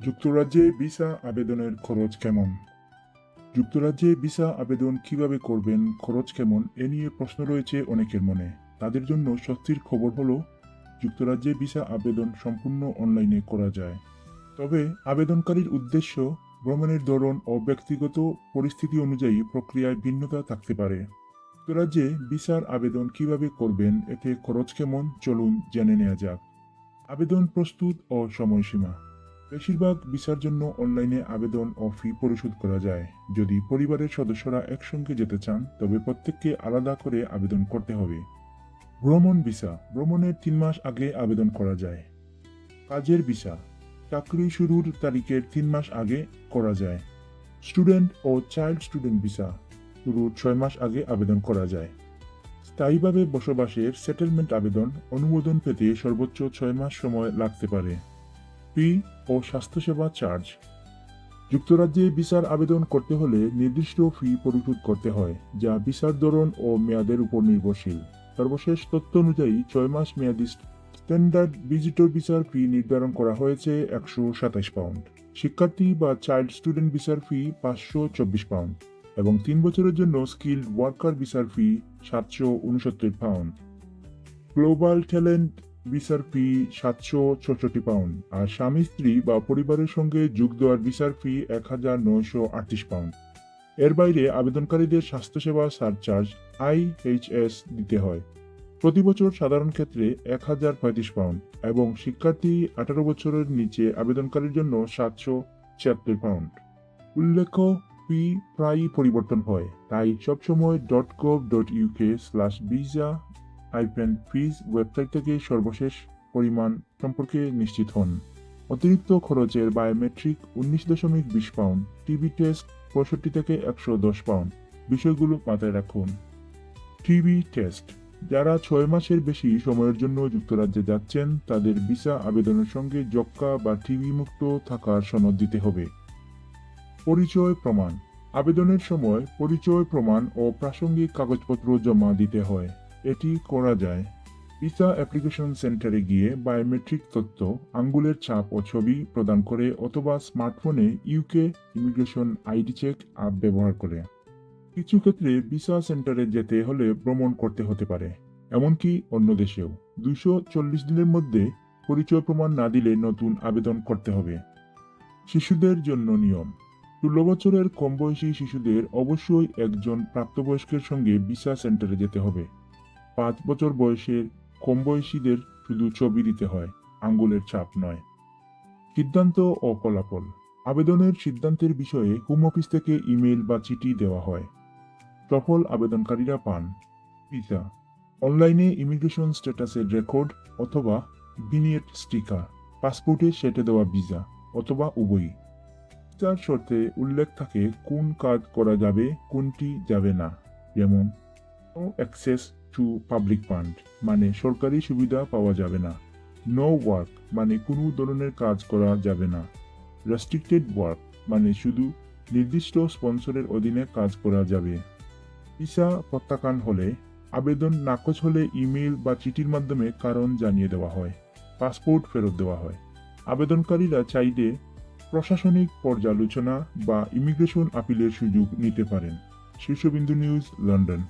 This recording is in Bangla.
যুক্তরাজ্যে ভিসা আবেদনের খরচ কেমন? যুক্তরাজ্যে ভিসা আবেদন কীভাবে করবেন, খরচ কেমন, এ নিয়ে প্রশ্ন রয়েছে অনেকের মনে। তাদের জন্য স্বস্তির খবর হলো, যুক্তরাজ্যে ভিসা আবেদন সম্পূর্ণ অনলাইনে করা যায়। তবে আবেদনকারীর উদ্দেশ্য ভ্রমণের ধরন ও ব্যক্তিগত পরিস্থিতি অনুযায়ী প্রক্রিয়ায় ভিন্নতা থাকতে পারে। যুক্তরাজ্যে ভিসার আবেদন কীভাবে করবেন, এতে খরচ কেমন, চলুন জেনে নেওয়া যাক। আবেদন প্রস্তুত ও সময়সীমা। বেশিরভাগ ভিসার জন্য অনলাইনে আবেদন ও ফি পরিশোধ করা যায়। যদি পরিবারের সদস্যরা একসঙ্গে যেতে চান, তবে প্রত্যেককে আলাদা করে আবেদন করতে হবে। ভ্রমণ ভিসা। ভ্রমণের তিন মাস আগে আবেদন করা যায়। কাজের ভিসা। চাকরি শুরুর তারিখের তিন মাস আগে করা যায়। স্টুডেন্ট ও চাইল্ড স্টুডেন্ট ভিসা। শুরুর ছয় মাস আগে আবেদন করা যায়। স্থায়ীভাবে বসবাসের সেটেলমেন্ট আবেদন অনুমোদন পেতে সর্বোচ্চ ছয় মাস সময় লাগতে পারে। ফি ও স্বাস্থ্যসেবা চার্জ। যুক্তরাজ্যে বিচার আবেদন করতে হলে নির্দিষ্ট ফি পরিশোধ করতে হয়, যা ভিসার ধরন ও মেয়াদের উপর নির্ভরশীল। সর্বশেষ তথ্য অনুযায়ী ছয় মাস মেয়াদি স্ট্যান্ডার্ড ভিজিটর বিচার ফি নির্ধারণ করা হয়েছে একশো সাতাশ পাউন্ড। শিক্ষার্থী বা চাইল্ড স্টুডেন্ট বিচার ফি পাঁচশো চব্বিশ পাউন্ড এবং তিন বছরের জন্য স্কিল্ড ওয়ার্কার বিচার ফি সাতশো উনসত্তর পাউন্ড। গ্লোবাল ট্যালেন্ট ভিসার ফি সাতশো ছষট্টি পাউন্ড, আর স্বামী স্ত্রী বা পরিবারের সঙ্গে যোগ দেওয়ার ভিসার ফি এক হাজার নয়শো আটত্রিশ পাউন্ড। এর বাইরে আবেদনকারীদের স্বাস্থ্যসেবা সারচার্জ আইএইচএস দিতে হয়। প্রতি বছর সাধারণ ক্ষেত্রে এক হাজার পঁয়ত্রিশ পাউন্ড এবং শিক্ষার্থী আঠারো বছরের নিচে আবেদনকারীর জন্য সাতশো ছিয়াত্তর পাউন্ড। উল্লেখ্য, ফি প্রায়ই পরিবর্তন হয়, তাই সবসময় dot gov dot UK slash visa hyphen fees website থেকে সর্বশেষ পরিমাণ সম্পর্কে নিশ্চিত হন। অতিরিক্ত খরচের বায়োমেট্রিক উনিশ দশমিক বিশ পাউন্ড, টিবি টেস্ট পঁয়ষট্টি থেকে একশো দশ পাউন্ড বিষয়গুলো মাথায় রাখুন। টিবি টেস্ট, যারা ছয় মাসের বেশি সময়ের জন্য যুক্তরাজ্যে যাচ্ছেন, তাদের ভিসা আবেদনের সঙ্গে যক্কা বা টিবি মুক্ত থাকার সনদ দিতে হবে। পরিচয় প্রমাণ, আবেদনের সময় পরিচয় প্রমাণ ও প্রাসঙ্গিক কাগজপত্র জমা দিতে হয়। এটি করা যায়। ভিসা অ্যাপ্লিকেশন সেন্টারে গিয়ে বায়োমেট্রিক তথ্য, আঙ্গুলের ছাপ ও ছবি প্রদান করে অথবা স্মার্টফোনে UK immigration ID check app ব্যবহার করে। কিছু ক্ষেত্রে ভিসা সেন্টারে যেতে হলে ভ্রমণ করতে হতে পারে, এমনকি অন্য দেশেও। দুশো চল্লিশ দিনের মধ্যে পরিচয় প্রমাণ না দিলে নতুন আবেদন করতে হবে। শিশুদের জন্য নিয়ম। ষোলো বছরের কম বয়সী শিশুদের অবশ্যই একজন প্রাপ্তবয়স্কের সঙ্গে ভিসা সেন্টারে যেতে হবে। পাঁচ বছর বয়সের কম বয়সীদের শুধু ছবি দিতে হয়, আঙ্গুলের ছাপ নয়। সিদ্ধান্ত ও ফলাফল আবেদনের সিদ্ধান্তের বিষয়ে হোম অফিস থেকে ইমেল বা চিঠি দেওয়া হয়। সফল আবেদনকারীরা পান। ভিসা। অনলাইনে ইমিগ্রেশন স্ট্যাটাসের রেকর্ড অথবা ভিনিয়েট স্টিকার, পাসপোর্টে সেটে দেওয়া ভিসা অথবা উভয়ই। ভিসার শর্তে উল্লেখ থাকে কোন কাজ করা যাবে, কোনটি যাবে না। যেমন অ্যাক্সেস টু পাবলিক ফান্ড মানে সরকারি সুবিধা পাওয়া যাবে না। নো ওয়ার্ক মানে কোনো ধরনের কাজ করা যাবে না। রেস্ট্রিক্টেড ওয়ার্ক মানে শুধু নির্দিষ্ট স্পন্সরের অধীনে কাজ করা যাবে। ভিসা প্রত্যাখ্যান হলে আবেদন নাকচ হলে ইমেল বা চিঠির মাধ্যমে কারণ জানিয়ে দেওয়া হয়। পাসপোর্ট ফেরত দেওয়া হয়। আবেদনকারীরা চাইলে প্রশাসনিক পর্যালোচনা বা ইমিগ্রেশন আপিলের সুযোগ নিতে পারেন। শীর্ষবিন্দু নিউজ, লন্ডন।